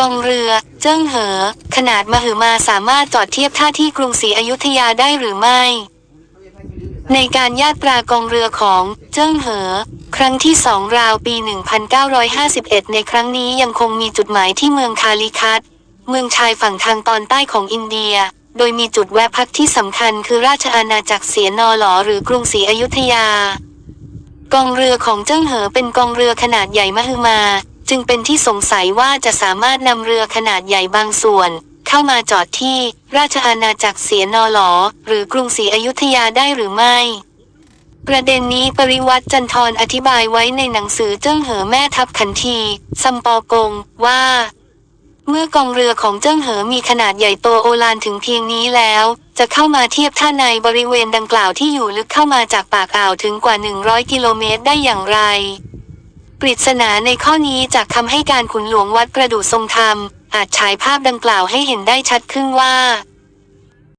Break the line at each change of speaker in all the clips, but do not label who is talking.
กองเรือเจิ้งเหอ ขนาดมหึมาสามารถจอดเทียบท่าที่กรุงศรีอยุธยาได้หรือไม่ ในการญาตรากองเรือของเจิ้งเหอ ครั้งที่สองราวปี 1951 ในครั้งนี้ยังคงมีจุดหมายที่เมืองคาลิคัตเมืองชายฝั่งทางตอนใต้ของอินเดีย โดยมีจุดแวะพักที่สำคัญคือราชอาณาจักรเสียนอหลอหรือกรุงศรีอยุธยากองเรือของเจิ้งเหอเป็นกองเรือขนาดใหญ่มหึมา จึงเป็นที่สงสัยว่าจะสามารถนำเรือขนาดใหญ่บางส่วน เข้ามาจอดที่ราชอาณาจักรเสียนอหลอ หรือกรุงศรีอยุธยาได้หรือไม่ ประเด็นนี้ปริวัติจันทร์อธิบายไว้ในหนังสือเจิ้งเหอแม่ทัพขันทีซัมปอกง ว่า เมื่อกองเรือของเจิ้งเหอมีขนาดใหญ่โตโอฬารถึงเพียงนี้แล้ว จะเข้ามาเทียบท่าในบริเวณดังกล่าวที่อยู่ลึกเข้ามาจากปากอ่าวถึงกว่า 100 กิโลเมตรได้อย่างไร ปริศนาในข้อนี้จากคำให้การขุนหลวงวัดประดู่ทรงธรรม อาจฉายภาพดังกล่าวให้เห็นได้ชัดขึ้นว่า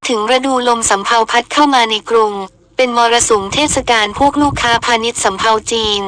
ถึงฤดูลมสำเภาพัดเข้ามาในกรุง เป็นมรสุมเทศกาลพวกลูกค้าพาณิชย์สำเภาจีน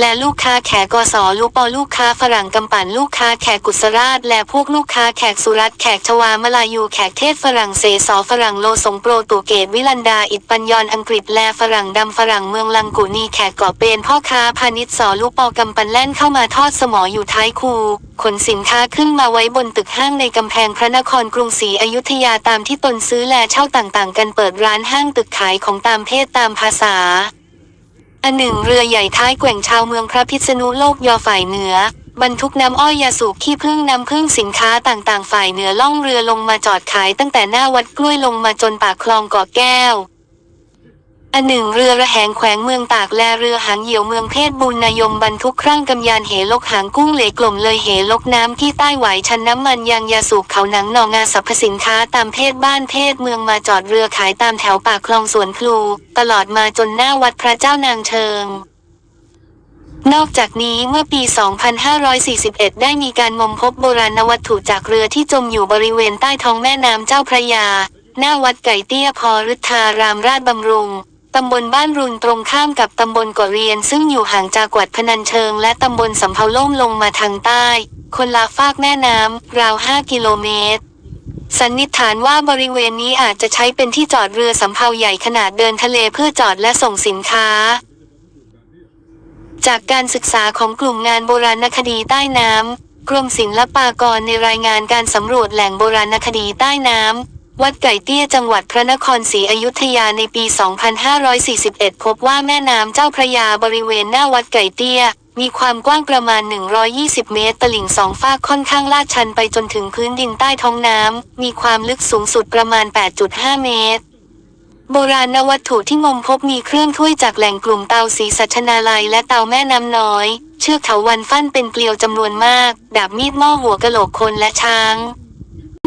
และลูกค้าแขกกสลูปอลูกค้าฝรั่งกำปั่นลูกค้าแขกกุศราช และพวกลูกค้าแขกสุรัตแขกชวามลายูแขกเทศฝรั่งเศสสฝรั่งโลสงโปรตุเกสวิลันดาอิตปัญยอนอังกฤษและฝรั่งดำฝรั่งเมืองลังกูนีแขกเกาะเปนพ่อค้าพาณิชย์สอลูปอกำปันแล่นเข้ามาทอดสมออยู่ท้ายคูขนสินค้าขึ้นมาไว้บนตึกห้างในกำแพงพระนครกรุงศรีอยุธยาตามที่ตนซื้อและเช่าต่างๆ กันเปิดร้านห้างตึกขายของตามเพศตามภาษา อันหนึ่งเรือใหญ่ท้ายแกว่งชาวเมืองพระพิษณุโลกยอฝ่ายเหนือ บรรทุกน้ำอ้อยยาสูบขี้ผึ้งน้ำผึ้งสินค้าต่างๆ ฝ่ายเหนือล่องเรือลงมาจอดขายตั้งแต่หน้าวัดกล้วยลงมาจนปากคลองเกาะแก้ว อันหนึ่งเรือระแหงแขวงเมืองตากและเรือหางเหี่ยวเมืองเพชรบุญนายมบรรทุกครั่งกำยานเหลกหางกุ้งเหลกลมเลยเหลกน้ำที่ใต้ไหวชันน้ำมันยางยาสูบเขาหนังหนองงาสรรพสินค้าตามเพศบ้านเพศเมืองมาจอดเรือขายตามแถวปากคลองสวนพลู ตลอดมาจนหน้าวัดพระเจ้านางเชิงนอกจากนี้เมื่อปี 2541 ได้มีการงมพบโบราณวัตถุจากเรือที่จมอยู่บริเวณใต้ท้องแม่น้ำเจ้าพระยา หน้าวัดไก่เตี้ยพอฤทธารามราชบำรุง ตำบลบ้านรุนตรงข้ามกับตำบลเกาะเรียน ซึ่งอยู่ห่างจากวัดพนัญเชิง และตำบลสำเภาล่มลงมาทางใต้ คนละฟากแม่น้ำ ราว 5 กิโลเมตร สันนิษฐานว่าบริเวณนี้อาจจะใช้เป็นที่จอดเรือสำเภาใหญ่ขนาดเดินทะเลเพื่อจอดและส่งสินค้า จากการศึกษาของกลุ่มงานโบราณคดีใต้น้ำกรมศิลปากรในรายงานการสำรวจแหล่งโบราณคดีใต้น้ำ วัดไก่เตี้ยจังหวัดพระนครศรีอยุธยาในปี 2541 พบว่าแม่น้ำเจ้าพระยาบริเวณหน้าวัดไก่เตี้ย มีความกว้างประมาณ 120 เมตร ตลิ่งสองฝากค่อนข้างลาดชันไปจนถึงพื้นดินใต้ท้องน้ำ มีความลึกสูงสุดประมาณ 8.5 เมตรโบราณวัตถุที่งมพบมีเครื่องถ้วยจากแหล่งกลุ่มเตาสีสัชนาลัยและเตาแม่น้ำน้อย เชือกเถาวันฟันเป็นเกลียวจำนวนมาก ดาบมีดหม้อหัวกะโหลกคนและช้าง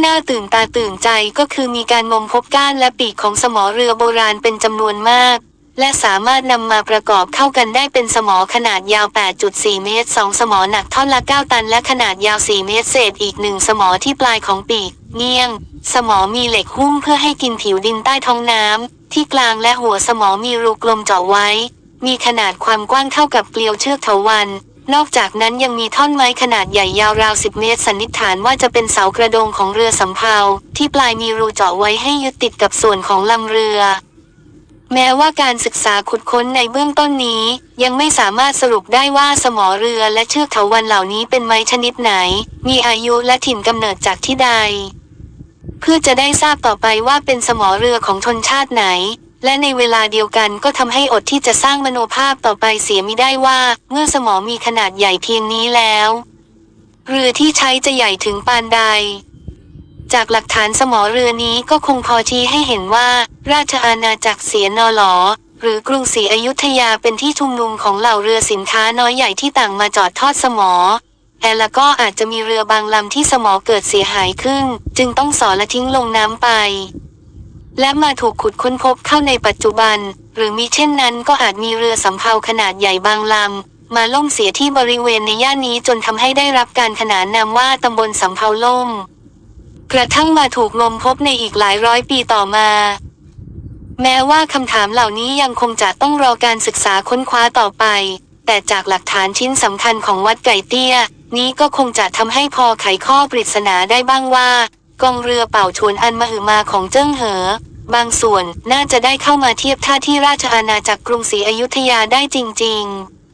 น่าตื่นตาตื่นใจก็คือมีการงมพบก้านและปีกของสมอเรือโบราณเป็นจำนวนมาก และสามารถนำมาประกอบเข้ากันได้เป็นสมอขนาดยาว 8.4 เมตร 2 สมอหนักท่อนละ 9 ตัน และขนาดยาว 4 เมตรเศษอีกหนึ่งสมอที่ปลายของปีกเงี่ยง สมอมีเหล็กหุ้มเพื่อให้กินผิวดินใต้ท้องน้ำที่กลางและหัวสมอมีรูกลมเจาะไว้ มีขนาดความกว้างเท่ากับเกลียวเชือกเถาวัน นอกจากนั้นยังมีท่อนไม้ขนาดใหญ่ยาวราว 10 เมตร สันนิษฐานว่าจะเป็นเสากระโดงของเรือสำเภาที่ปลายมีรูเจาะไว้ให้ยึดติดกับส่วนของลำเรือ แม้ว่าการศึกษาขุดค้นในเบื้องต้นนี้ ยังไม่สามารถสรุปได้ว่าสมอเรือและเชือกเถาวันเหล่านี้เป็นไม้ชนิดไหน มีอายุและถิ่นกำเนิดจากที่ใด เพื่อจะได้ทราบต่อไปว่าเป็นสมอเรือของชนชาติไหน และในเวลาเดียวกันก็ทำให้อดที่จะสร้างมโนภาพต่อไปเสียมิได้ว่า เมื่อสมอมีขนาดใหญ่เพียงนี้แล้ว เรือที่ใช้จะใหญ่ถึงปานใด จากหลักฐานสมอเรือนี้ก็คงพอชี้ให้เห็นว่า ราชอาณาจักรเสียนอหลอหรือกรุงศรีอยุธยาเป็นที่ชุมนุมของเหล่าเรือสินค้าน้อยใหญ่ที่ต่างมาจอดทอดสมอแอลแล้วก็อาจจะมีเรือบางลำที่สมอเกิดเสียหายขึ้น จึงต้องสอและทิ้งลงน้ำไป และมาถูกขุดค้นพบเข้าในปัจจุบัน หรือมิเช่นนั้นก็อาจมีเรือสำเภาขนาดใหญ่บางลำ มาล่มเสียที่บริเวณในย่านนี้จนทำให้ได้รับการขนานนามว่าตำบลสำเภาล่ม กระทั่งมาถูกงมพบในอีกหลายร้อยปีต่อมา แม้ว่าคำถามเหล่านี้ยังคงจะต้องรอการศึกษาค้นคว้าต่อไป แต่จากหลักฐานชิ้นสำคัญของวัดไก่เตี้ย นี้ก็คงจะทำให้พอไขข้อปริศนาได้บ้างว่า กองเรือเป่าชวนอันมหึมาของเจิ้งเหอบางส่วนน่าจะได้เข้ามาเทียบท่าที่ราชอาณาจักรกรุงศรีอยุธยาได้จริง ๆ